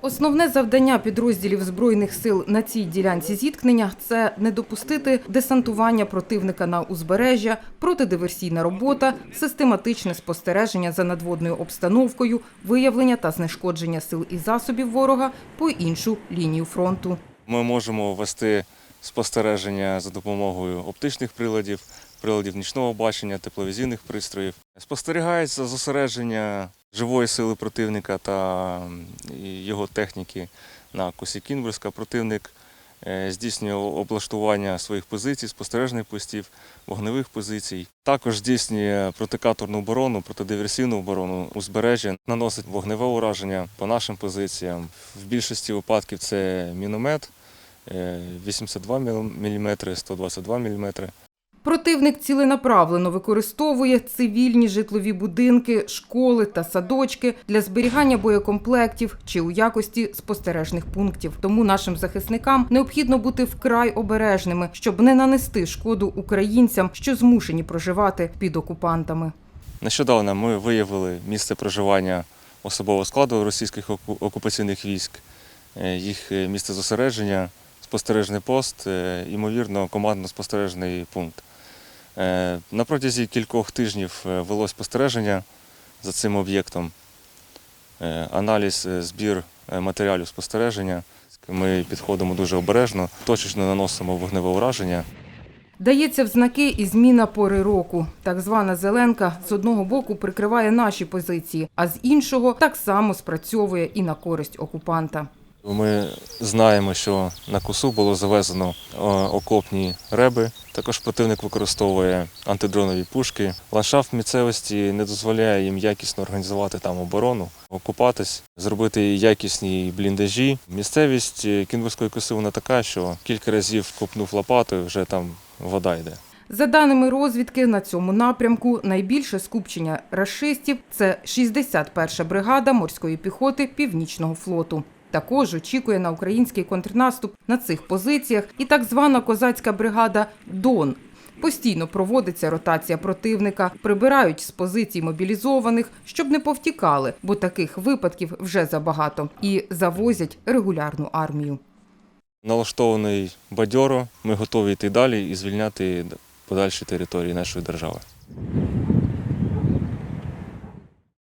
Основне завдання підрозділів збройних сил на цій ділянці зіткнення це не допустити десантування противника на узбережжя, протидиверсійна робота, систематичне спостереження за надводною обстановкою, виявлення та знешкодження сил і засобів ворога по іншу лінію фронту. Ми можемо вести спостереження за допомогою оптичних приладів, приладів нічного бачення, тепловізійних пристроїв. Спостерігається зосередження живої сили противника та його техніки на косі Кінбурська. Противник е, здійснює облаштування своїх позицій, спостережних постів, вогневих позицій. Також здійснює протикаторну оборону, протидиверсійну оборону узбережжя, наносить вогневе ураження по нашим позиціям. В більшості випадків це міномет. е, 82 мм, 122 мм. Противник ціленаправлено використовує цивільні житлові будинки, школи та садочки для зберігання боєкомплектів чи у якості спостережних пунктів. Тому нашим захисникам необхідно бути вкрай обережними, щоб не нанести шкоду українцям, що змушені проживати під окупантами. Нещодавно ми виявили місце проживання особового складу російських окупаційних військ, е, їх е, місце зосередження, спостережний пост, е, ймовірно, командно-спостережний пункт. Е, На протязі кількох тижнів е, велось спостереження за цим об'єктом, е, аналіз, збір матеріалів спостереження. Ми підходимо дуже обережно, точечно наносимо вогневе ураження. Дається в знаки і зміна пори року. Так звана зеленка з одного боку прикриває наші позиції, а з іншого так само спрацьовує і на користь окупанта. Ми знаємо, що на косу було завезено окопні реби. Також противник використовує антидронові пушки. Ландшафт місцевості не дозволяє їм якісно організувати там оборону, окупатись, зробити якісні бліндажі. Місцевість е, коси вона така, що кілька разів копнув лопатою, вже там вода йде. За даними розвідки, на цьому напрямку найбільше скупчення рашистів – це 61-ша бригада морської піхоти Північного флоту. Також очікує на український контрнаступ на цих позиціях і так звана козацька бригада Дон. Постійно проводиться ротація противника, прибирають з позицій мобілізованих, щоб не повтікали, бо таких випадків вже забагато, і завозять регулярну армію. Налаштований бадьоро, ми готові йти далі і звільняти подальші території нашої держави.